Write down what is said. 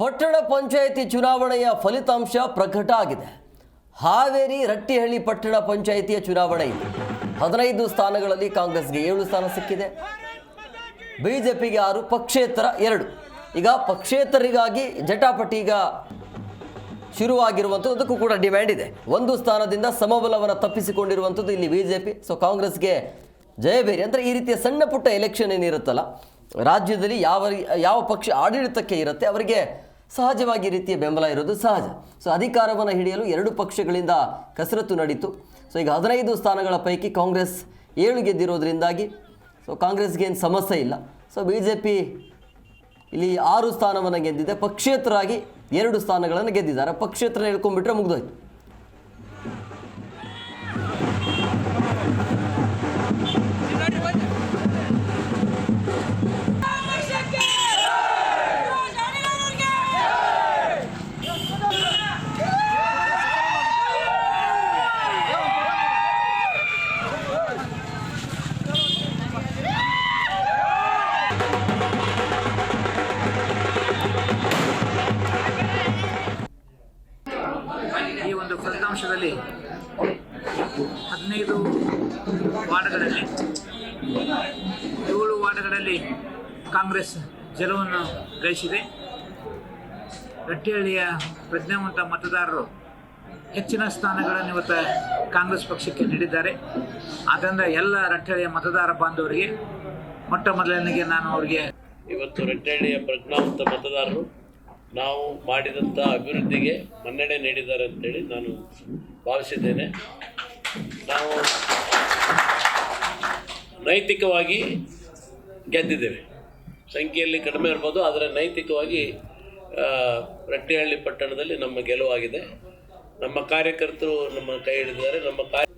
ಪಟ್ಟಣ ಪಂಚಾಯಿತಿ ಚುನಾವಣೆಯ ಫಲಿತಾಂಶ ಪ್ರಕಟ ಆಗಿದೆ. ಹಾವೇರಿ ರಟ್ಟಿಹಳ್ಳಿ ಪಟ್ಟಣ ಪಂಚಾಯಿತಿಯ ಚುನಾವಣೆ ಇದೆ. ಹದಿನೈದು ಸ್ಥಾನಗಳಲ್ಲಿ ಕಾಂಗ್ರೆಸ್ಗೆ ಏಳು ಸ್ಥಾನ ಸಿಕ್ಕಿದೆ. ಬಿಜೆಪಿಗೆ ಆರು, ಪಕ್ಷೇತರ ಎರಡು. ಈಗ ಪಕ್ಷೇತರಿಗಾಗಿ ಜಟಾಪಟಿ ಈಗ ಶುರುವಾಗಿರುವಂಥದ್ದು, ಅದಕ್ಕೂ ಕೂಡ ಡಿಮ್ಯಾಂಡ್ ಇದೆ. ಒಂದು ಸ್ಥಾನದಿಂದ ಸಮಬಲವನ್ನು ತಪ್ಪಿಸಿಕೊಂಡಿರುವಂಥದ್ದು ಇಲ್ಲಿ ಬಿ ಜೆ ಪಿ ಸೊ ಕಾಂಗ್ರೆಸ್ಗೆ ಜಯಬೇರಿ ಅಂದರೆ ಈ ರೀತಿಯ ಸಣ್ಣ ಪುಟ್ಟ ಎಲೆಕ್ಷನ್ ಏನಿರುತ್ತಲ್ಲ, ರಾಜ್ಯದಲ್ಲಿ ಯಾವ ಯಾವ ಪಕ್ಷ ಆಡಳಿತಕ್ಕೆ ಇರುತ್ತೆ, ಅವರಿಗೆ ಸಹಜವಾಗಿ ರೀತಿಯ ಬೆಂಬಲ ಇರೋದು ಸಹಜ. ಸೊ ಅಧಿಕಾರವನ್ನು ಹಿಡಿಯಲು ಎರಡು ಪಕ್ಷಗಳಿಂದ ಕಸರತ್ತು ನಡೀತು. ಸೊ ಈಗ ಹದಿನೈದು ಸ್ಥಾನಗಳ ಪೈಕಿ ಕಾಂಗ್ರೆಸ್ ಏಳು ಗೆದ್ದಿರೋದ್ರಿಂದಾಗಿ ಸೊ ಕಾಂಗ್ರೆಸ್ಗೆ ಏನು ಸಮಸ್ಯೆ ಇಲ್ಲ. ಸೊ ಬಿ ಜೆ ಪಿ ಇಲ್ಲಿ ಆರು ಸ್ಥಾನವನ್ನು ಗೆದ್ದಿದೆ. ಪಕ್ಷೇತರಾಗಿ ಎರಡು ಸ್ಥಾನಗಳನ್ನು ಗೆದ್ದಿದ್ದಾರೆ. ಪಕ್ಷೇತರ ಹೇಳ್ಕೊಂಡ್ಬಿಟ್ರೆ ಮುಗ್ದೋಯ್ತು. ಒಂದು ಫಲಿತಾಂಶದಲ್ಲಿ ಹದಿನೈದು ವಾರ್ಡ್ಗಳಲ್ಲಿ, ಏಳು ವಾರ್ಡ್ಗಳಲ್ಲಿ ಕಾಂಗ್ರೆಸ್ ಜಲವನ್ನು ಗಳಿಸಿದೆ. ರಟ್ಟಿಹಳ್ಳಿಯ ಪ್ರಜ್ಞಾವಂತ ಮತದಾರರು ಹೆಚ್ಚಿನ ಸ್ಥಾನಗಳನ್ನು ಇವತ್ತು ಕಾಂಗ್ರೆಸ್ ಪಕ್ಷಕ್ಕೆ ನೀಡಿದ್ದಾರೆ. ಆದ್ದರಿಂದ ಎಲ್ಲ ರಟ್ಟಿಹಳ್ಳಿಯ ಮತದಾರ ಬಾಂಧವರಿಗೆ ಮೊಟ್ಟ ಮೊದಲನಿಗೆ ನಾನು ಅವರಿಗೆ ಇವತ್ತು ರಟ್ಟಹಳ್ಳಿಯ ಪ್ರಜ್ಞಾವಂತ ಮತದಾರರು ನಾವು ಮಾಡಿದಂಥ ಅಭಿವೃದ್ಧಿಗೆ ಮನ್ನಣೆ ನೀಡಿದ್ದಾರೆ ಅಂತೇಳಿ ನಾನು ಭಾವಿಸಿದ್ದೇನೆ. ನಾವು ನೈತಿಕವಾಗಿ ಗೆದ್ದಿದ್ದೇವೆ. ಸಂಖ್ಯೆಯಲ್ಲಿ ಕಡಿಮೆ ಇರ್ಬೋದು, ಆದರೆ ನೈತಿಕವಾಗಿ ರಟ್ಟಿಹಳ್ಳಿ ಪಟ್ಟಣದಲ್ಲಿ ನಮ್ಮ ಗೆಲುವಾಗಿದೆ. ನಮ್ಮ ಕಾರ್ಯಕರ್ತರು ನಮ್ಮ ಕೈ ಹಿಡಿದಿದ್ದಾರೆ, ನಮ್ಮ ಕಾರ್ಯ